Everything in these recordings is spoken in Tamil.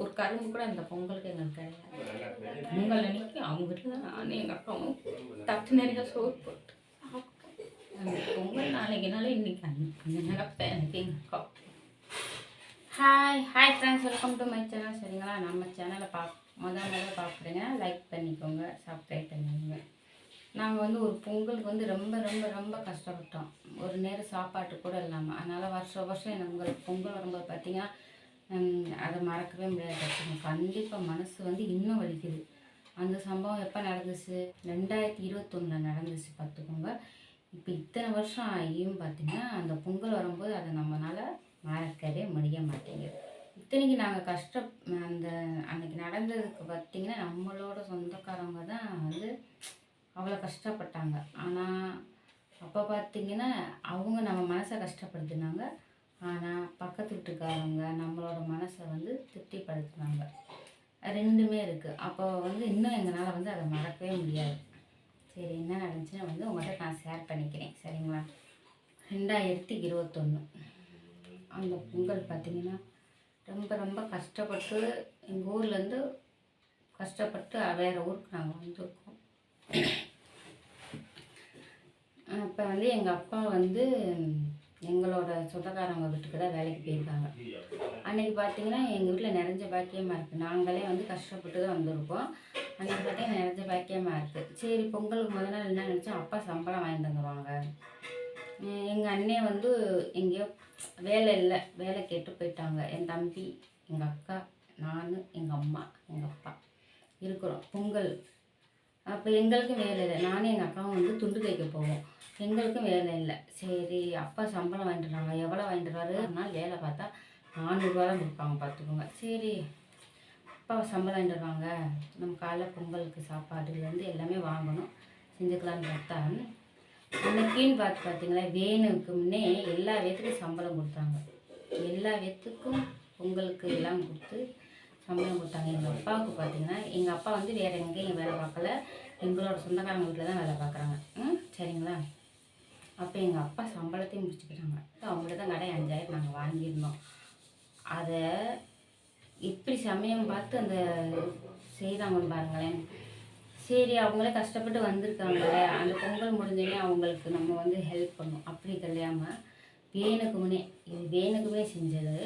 ஒரு கரும்பு கூட அந்த பொங்கலுக்கு எங்களுக்கு கிடையாது. பொங்கல் அன்னைக்கு அவங்க வீட்டில் தான் நானும் எங்கள் அக்காவும் தட்டு நிறைய சோறு போட்டு. அந்த பொங்கல் நாளைக்குனால இன்னைக்கு அந்த நினப்பேன் எனக்கு எங்கள் அக்கா. Hi hi friends welcome to my channel சரிங்களா? நம்ம சேனலை பா முதல் முதல்ல பார்க்குறீங்கன்னா லைக் பண்ணிக்கோங்க. சப்ஸ்கிரைப் பண்ணிக்கோங்க. நாங்கள் வந்து ஒரு பொங்கலுக்கு வந்து ரொம்ப ரொம்ப ரொம்ப கஷ்டப்பட்டோம். ஒரு நேரம் சாப்பாட்டு கூட இல்லாமல் அதனால் வருஷம் வருஷம் எனக்கு பொங்கல் வரும்போது பார்த்தீங்கன்னா அதை மறக்கவே முடியாது. கண்டிப்பாக மனசு வந்து இன்னும் வலிக்குது. அந்த சம்பவம் எப்போ நடந்துச்சு? ரெண்டாயிரத்தி இருபத்தொன்னில் நடந்துச்சு பார்த்துக்கோங்க இப்போ இத்தனை வருஷம் ஆகியும் பார்த்தீங்கன்னா அந்த பொங்கல் வரும்போது அதை நம்மளால் மறக்கவே முடிய மாட்டேங்குது. இத்தனைக்கு நாங்கள் கஷ்ட அந்த அன்னைக்கு நடந்ததுக்கு பார்த்தீங்கன்னா நம்மளோட சொந்தக்காரவங்க தான் வந்து அவ்வளோ கஷ்டப்பட்டாங்க. ஆனால் அப்போ பார்த்தீங்கன்னா அவங்க நம்ம மனசை கஷ்டப்படுத்தினாங்க. ஆனால் பக்கத்து வீட்டுக்காரங்க நம்மளோட மனசை வந்து திருப்திப்படுத்துனாங்க. ரெண்டுமே இருக்குது அப்போ வந்து இன்னும் எங்களால் வந்து அதை மறக்கவே முடியாது. சரி என்ன நடந்துச்சுன்னு வந்து உங்கள்கிட்ட நான் ஷேர் பண்ணிக்கிறேன். சரிங்களா? ரெண்டாயிரத்தி இருபத்தொன்று அந்த பொங்கல் பார்த்தீங்கன்னா ரொம்ப ரொம்ப கஷ்டப்பட்டு எங்கள் ஊர்லேருந்து கஷ்டப்பட்டு வேறு ஊருக்கு நாங்கள் வந்திருக்கோம். அப்போ வந்து எங்கள் அப்பா வந்து எங்களோட சொந்தக்காரங்க வீட்டுக்கு தான் வேலைக்கு போயிருக்காங்க. அன்றைக்கி பார்த்தீங்கன்னா எங்கள் வீட்டில் நிறைஞ்ச பாக்கியமாக இருக்குது நாங்களே வந்து கஷ்டப்பட்டு தான் வந்திருக்கோம். அன்றைக்கி பார்த்தீங்கன்னா நிறைஞ்ச பாக்கியமாக இருக்குது சரி பொங்கலுக்கு முதல் நாள் என்ன நினச்சோம் அப்பா சம்பளம் வாங்கி தந்துடுவாங்க எங்கள் அண்ணே வந்து எங்கேயோ வேலை இல்லை. வேலை கேட்டு போயிட்டாங்க. என் தம்பி எங்கள் அக்கா நான் எங்கள் அம்மா எங்கள் அப்பா இருக்கிறோம். பொங்கல் அப்போ எங்களுக்கும் வேலை இல்லை. நானும் எங்கள் அக்காவும் வந்து துண்டு தைக்க போவோம். எங்களுக்கும் வேலை இல்லை. சரி அப்பா சம்பளம் வாங்கிட்டு வராங்க. எவ்வளோ வாங்கிட்டு வராரு? ஒரு நாள் வேலை பார்த்தா நானூறுரூவா தான் கொடுப்பாங்க பார்த்துக்கோங்க. சரி அப்பா சம்பளம் வாங்கிட்டு வருவாங்க. நம்ம காலைல பொங்கலுக்கு சாப்பாடுலேருந்து எல்லாமே வாங்கணும். செஞ்சுக்கலான்னு பார்த்தா அன்னைக்கின்னு பார்த்து பார்த்தீங்களா வேணுக்கு முன்னே எல்லா வேத்துக்கும் சம்பளம் கொடுத்தாங்க. எல்லா வேத்துக்கும் பொங்கலுக்கு எல்லாம் கொடுத்து சம்பளம் கொடுத்தாங்க எங்கள் அப்பாவுக்கு பார்த்தீங்கன்னா எங்கள் அப்பா வந்து வேறு எங்கேயும் வேலை பார்க்கல. எங்களோட சொந்தக்காரங்க வீட்டில் தான் வேலை பார்க்குறாங்க. ம் சரிங்களா? அப்போ எங்கள் அப்பா சம்பளத்தையும் முடிச்சுக்கிட்டாங்க அவங்கள்ட்ட தான் கடை அஞ்சாயிரம் நாங்கள் வாங்கியிருந்தோம். அதை இப்படி சமயம் பார்த்து அந்த செய்தாங்கன்னு பாருங்களேன். சரி அவங்களே கஷ்டப்பட்டு வந்திருக்காங்களே. அந்த பொங்கல் முடிஞ்சோடனே அவங்களுக்கு நம்ம வந்து ஹெல்ப் பண்ணணும் அப்படி கிடையாம வேணுக்கு இது வேணுக்குமே செஞ்சது.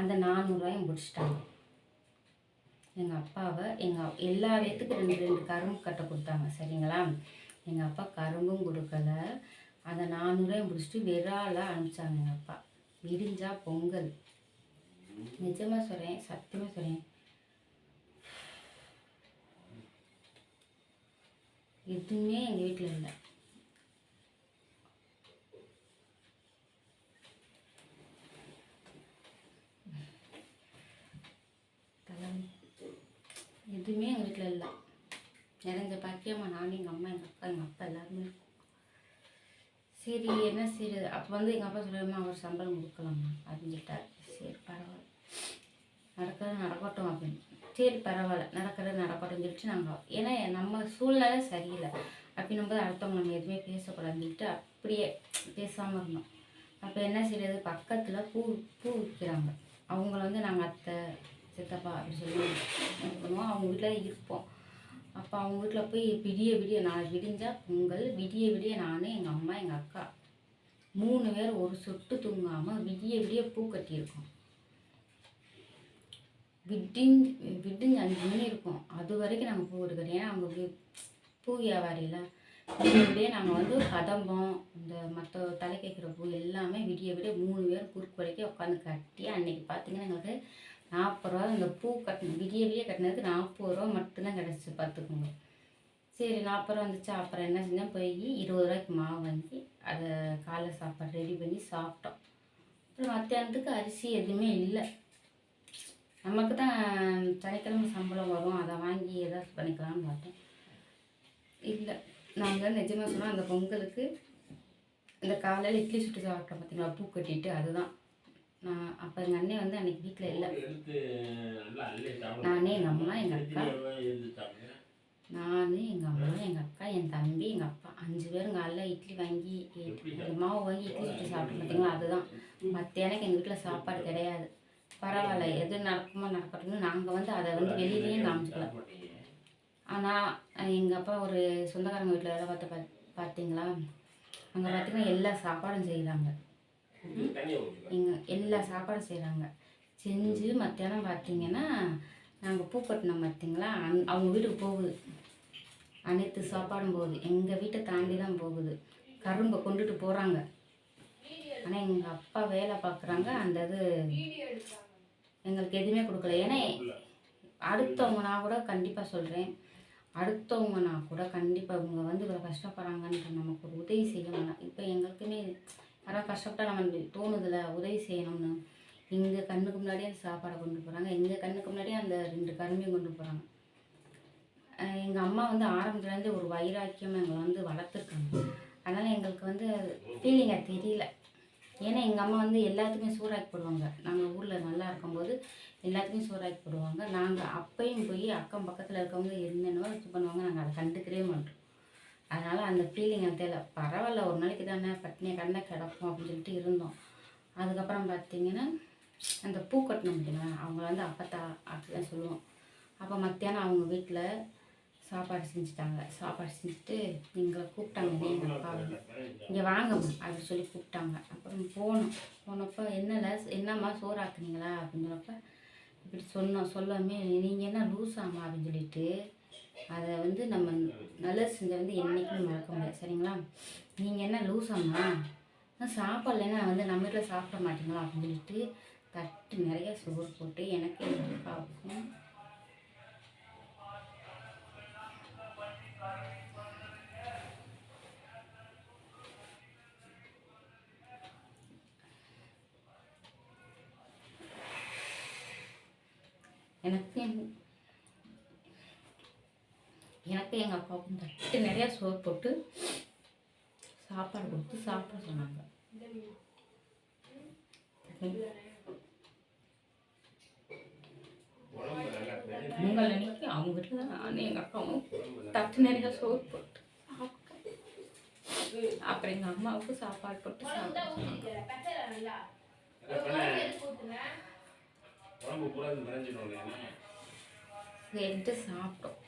அந்த நானூறுரூவாயும் முடிச்சிட்டாங்க. எங்கள் அப்பாவை எங்கள் எல்லா பேத்துக்கும் ரெண்டு ரெண்டு கரும்பு கட்டை கொடுத்தாங்க சரிங்களா? எங்கள் அப்பா கரும்பும் கொடுக்கல. அதை நானூறையும் பிடிச்சிட்டு விரால அனுப்பிச்சாங்க எங்கள் அப்பா. விடிஞ்சா பொங்கல். நிஜமாக சொல்கிறேன் சத்தியமாக சொல்கிறேன் எதுவுமே எங்கள் வீட்டில் இல்லை. எதுவுமே எங்கள் வீட்டில் இல்லை. நிறைஞ்ச பாக்கியம்மா நானும் எங்கள் அம்மா எங்கள் அக்கா எங்கள் அப்பா எல்லாருமே இருக்கும். சரி என்ன சரி? அப்போ வந்து எங்கள் அப்பா சொல்லுமா அவர் சம்பளம் கொடுக்கலாமா? அப்படின்ட்டார் சரி பரவாயில்ல. நடக்கிறது நடக்கட்டும் அப்படின்னு. சரி பரவாயில்ல. நடக்கிறது நடக்கட்டும் சொல்லிட்டு நாங்கள் ஏன்னா நம்ம சூழ்நிலை சரியில்லை. அப்படின்னும் போது அடுத்தவங்க நம்ம எதுவுமே பேசக்கூடாதுன்னு சொல்லிட்டு அப்படியே பேசாமல் இருந்தோம். அப்போ என்ன செய்யறது பக்கத்தில் பூ பூ விற்கிறாங்க அவங்கள வந்து நாங்கள் அத்தை சித்தப்பா அப்படி சொல்லி பண்ணுவோம் அவங்க வீட்டில் இருப்போம். அப்போ அவங்க வீட்டில் போய் விடிய விடிய நான் விடிஞ்சா பொங்கல் விடிய விடிய நான் எங்கள் அம்மா எங்கள் அக்கா மூணு பேர் ஒரு சொட்டு தூங்காமல் விடிய விடிய பூ கட்டியிருக்கோம். விடிஞ்சு விடிஞ்சு அஞ்சு மணி இருக்கும். அது வரைக்கும் நாங்கள் பூ எடுக்கிறோம் ஏன்னா அவங்க பூ வியாபாரியில் விடிய விடிய நாங்கள் வந்து கதம்பம் இந்த மற்ற தலை கேட்குற பூ எல்லாமே விடிய விடிய மூணு பேர் குறுக்கு வரைக்கும் உட்காந்து கட்டி அன்னைக்கு பார்த்தீங்கன்னா எங்களுக்கு நாற்பது ரூபா இந்த பூ கட்டின விடிய விடிய கட்டினதுக்கு நாற்பது ரூபா மட்டும்தான் கிடச்சி பார்த்துக்கோங்க சரி நாற்பது ரூபா வந்துச்சு. அப்புறம் என்ன செஞ்சேன்? போய் இருபது ரூபாய்க்கு மாவு வாங்கி அதை காலைல சாப்பாடு ரெடி பண்ணி சாப்பிட்டோம். அப்புறம் மத்தியானத்துக்கு அரிசி எதுவுமே இல்லை. நமக்கு தான் சனிக்கிழமை சம்பளம் வரும். அதை வாங்கி ஏதாவது பண்ணிக்கலாம்னு பார்த்தோம். இல்லை. நாங்கள் நிஜமாக சொன்னால் அந்த பொங்கலுக்கு இந்த காலையில் இட்லி சுட்டு சாப்பிட்டோம் பார்த்தீங்களா? பூ கட்டிட்டு அதுதான். நான் அப்போ எங்கள் அண்ணன் வந்து அன்றைக்கி வீட்டில் இல்லை. நானே எங்கள் அம்மா எங்கள் அக்கா. நான் எங்கள் அம்மா எங்கள் அக்கா என் தம்பி எங்கள் அப்பா. அஞ்சு பேரும் காலைல இட்லி வாங்கி அந்த மாவு வாங்கி இட்லி சுட்டு சாப்பிட்டோம் பார்த்தீங்களா? அதுதான். மத்தியானம் எங்கள் வீட்டில் சாப்பாடு கிடையாது. பரவாயில்ல எது நடக்குமோ நடக்கட்டும்னு நாங்கள் வந்து அதை வந்து வெளியிலையும் காமிச்சிக்கல. ஆனால் எங்கள் அப்பா ஒரு சொந்தக்காரங்க வீட்டில் வேலை பார்த்த பார்த்தீங்களா? அங்கே பார்த்தீங்கன்னா எல்லா சாப்பாடும் செய்கிறாங்க எங்கள் எல்லா சாப்பாடும் செய்கிறாங்க செஞ்சு மத்தியானம் பார்த்தீங்கன்னா நாங்கள் பூ கட்டினோம் பார்த்தீங்களா அந் அவங்க வீட்டுக்கு போகுது. அனைத்து சாப்பாடும் போகுது. எங்கள் வீட்டை தாண்டி தான் போகுது. கரும்பை கொண்டுட்டு போகிறாங்க ஆனால் எங்கள் அப்பா வேலை பார்க்குறாங்க. அந்த இது எங்களுக்கு எதுவுமே கொடுக்கல. ஏன்னா அடுத்தவங்கன்னா கூட கண்டிப்பாக சொல்கிறேன் அடுத்தவங்கன்னா கூட கண்டிப்பாக இவங்க வந்து இவ்வளோ கஷ்டப்படுறாங்கன்ற நமக்கு ஒரு உதவி செய்ய வேணாம். இப்போ எங்களுக்குமே யாராவது கஷ்டப்பட்டால் நம்ம தோணுதில்ல உதவி செய்யணும்னு. இங்கே கண்ணுக்கு முன்னாடியே அந்த சாப்பாடை கொண்டு போகிறாங்க எங்கள் கண்ணுக்கு முன்னாடியே அந்த ரெண்டு கருமையும் கொண்டு போகிறாங்க எங்கள் அம்மா வந்து ஆரம்பத்துலேருந்து ஒரு வைராக்கியம் எங்களை வந்து வளர்த்துருக்காங்க. அதனால் எங்களுக்கு வந்து ஃபீலிங்காக தெரியல. ஏன்னா எங்கள் அம்மா வந்து எல்லாத்துக்குமே சூறாக்கி போடுவாங்க. நாங்கள் ஊரில் நல்லா இருக்கும்போது எல்லாத்துக்குமே சூறாக்கி போடுவாங்க. நாங்கள் அப்பையும் போய் அக்கம் பக்கத்தில் இருக்கவங்க என்னென்னவோ இது பண்ணுவாங்க. நாங்கள் அதை கண்டுக்கவே மாட்டோம். அதனால் அந்த ஃபீலிங் எனக்கு தெரியல. பரவாயில்ல ஒரு நாளைக்கு தானே பட்டினியை கண்ணை கிடப்போம் அப்படின்னு சொல்லிட்டு இருந்தோம். அதுக்கப்புறம் பார்த்தீங்கன்னா அந்த பூ கட்டணும் பார்த்தீங்களா அவங்க வந்து அப்பத்தா அப்படிதான் சொல்லுவோம். அப்போ மத்தியானம் அவங்க வீட்டில் சாப்பாடு செஞ்சுட்டாங்க. சாப்பாடு செஞ்சுட்டு எங்களை கூப்பிட்டாங்க எங்கள் இங்கே வாங்கம்மா அப்படின்னு சொல்லி கூப்பிட்டாங்க. அப்புறம் போனோம். போனப்போ என்னல என்னம்மா சோறாக்குனீங்களா? அப்படின்னு சொன்னப்ப இப்படி சொன்னோம். சொல்லாமே நீங்கள் என்ன லூஸாம்மா அப்படின்னு சொல்லிட்டு அதை வந்து நம்ம நல்லது செஞ்சதை வந்து என்றைக்கும் மறக்க முடியாது. சரிங்களா? நீங்கள் என்ன லூஸாம்மா நான் சாப்பாடுலன்னா வந்து நம்ம வீட்டில் சாப்பிட மாட்டீங்களா? அப்படின்னு சொல்லிட்டு தட்டு நிறைய சோறு போட்டு எனக்கு எங்கள் அப்பாவுக்கும் எனக்கு எனக்கு எங்கள் அப்பாவுக்கும் தட்டு நிறையா சோறு போட்டு சாப்பாடு கொடுத்து சாப்பிட சொன்னாங்க. பொங்கல் அன்னைக்கு அவங்க வீட்டில் தான் நானும் எங்கள் அக்காவும் தட்டு நிறையா சோறு போட்டு. அப்புறம் எங்கள் அம்மாவுக்கு சாப்பாடு போட்டு சாப்பிட சொன்னாங்க சாப்பிட்டோம்.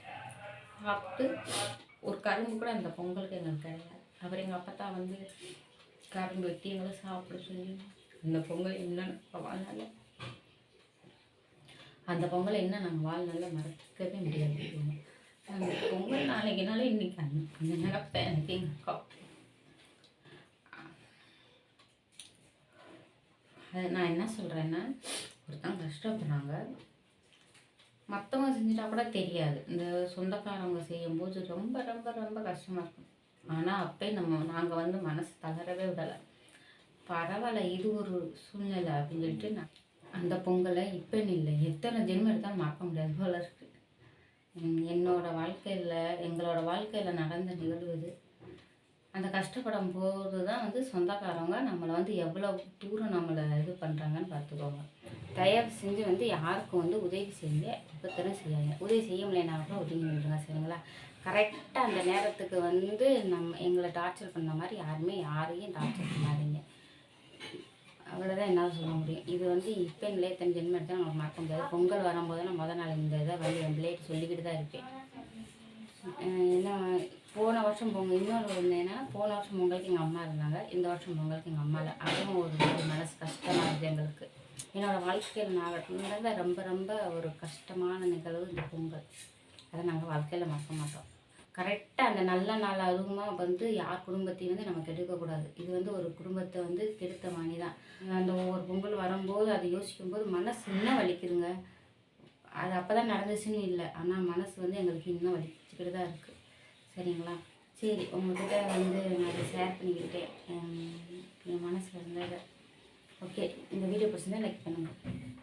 சாப்பிட்டு ஒரு கரும்பு கூட அந்த பொங்கலுக்கு எங்களுக்கு கிடையாது. அப்புறம் எங்கள் அப்பா தான் வந்து கரும்பு வெட்டி எங்களை சாப்பிட சொல்லி அந்த பொங்கல் என்னென்னு வாழ்நாள் அந்த பொங்கலை என்ன நாங்கள் வாழ்நாளில் மறக்கவே முடியாது அந்த பொங்கல் நாளைக்குனாலும் இன்னைக்கு அந்த அந்த எனக்கு எங்கள் அக்கா. அது நான் என்ன சொல்கிறேன்னா ஒருத்தங்க கஷ்டப்படுறாங்க. மற்றவங்க செஞ்சுட்டா கூட தெரியாது. இந்த சொந்தக்காரவங்க செய்யும்போது ரொம்ப ரொம்ப ரொம்ப கஷ்டமாக இருக்கும். ஆனால் அப்போ நம்ம நாங்கள் வந்து மனசு தளரவே விடலை. பரவாயில்ல இது ஒரு சூழ்நிலை அப்படின்னு சொல்லிட்டு நான் அந்த பொங்கலை இப்போன்னு இல்லை. எத்தனை ஜென்மம் எடுத்தாலும் மறக்க முடியாது போல இருக்கு. என்னோட வாழ்க்கையில் எங்களோட வாழ்க்கையில் நடந்த நிகழ்வு இது அந்த கஷ்டப்படும் போது தான் வந்து சொந்தக்காரவங்க நம்மளை வந்து எவ்வளோ தூரம் நம்மளை இது பண்ணுறாங்கன்னு பார்த்துக்கோங்க. தயவு செஞ்சு வந்து யாருக்கும் வந்து உதவி செய்ய எப்பத்தரும் செய்யாங்க உதவி செய்ய முடியலனா கூட ஒதுங்கி நின்றுங்க சரிங்களா? கரெக்டாக அந்த நேரத்துக்கு வந்து நம்ம எங்களை டார்ச்சர் பண்ண மாதிரி யாருமே யாரையும் டார்ச்சர் பண்ணாதீங்க. அவ்வளோதான் என்னால் சொல்ல முடியும். இது வந்து இப்போ இல்லை தன் ஜென்மம் எடுத்தால் நமக்கு மறக்க முடியாது. பொங்கல் வரும்போது நான் முதல் நாள் இந்த இதை வந்து என் பிள்ளைகிட்ட சொல்லிக்கிட்டு தான் இருப்பேன் என்ன போன வருஷம் பொங்கல் இன்னொரு ஒன்று என்னன்னா போன வருஷம் பொங்கலுக்கு எங்கள் அம்மா இருந்தாங்க. இந்த வருஷம் பொங்கலுக்கு எங்கள் அம்மா இல்லை. அதுவும் ஒரு மனசு கஷ்டமாக இருக்குது எங்களுக்கு. என்னோடய வாழ்க்கையில் நான் ரொம்ப ரொம்ப ஒரு கஷ்டமான நிகழ்வு இந்த பொங்கல். அதை நாங்கள் வாழ்க்கையில் மறக்க மாட்டோம். கரெக்டாக அந்த நல்ல நாள் அதுவுமா வந்து யார் குடும்பத்தையும் வந்து நம்ம கெடுக்கக்கூடாது இது வந்து ஒரு குடும்பத்தை வந்து கெடுத்த மாதிரி தான். அந்த ஒவ்வொரு பொங்கல் வரும்போது அதை யோசிக்கும் போது மனசு இன்னும் வலிக்குதுங்க. அது அப்போ தான் நடந்துச்சுன்னு இல்லை. ஆனால் மனசு வந்து எங்களுக்கு இன்னும் வலிச்சுக்கிட்டு தான் இருக்குது சரிங்களா? சரி உங்கள்கிட்ட வந்து நான் அதை ஷேர் பண்ணிக்கிட்டேன். என் மனசில் இருந்ததை. ஓகே இந்த வீடியோ பிடிச்சிருந்தா லைக் பண்ணுங்கள்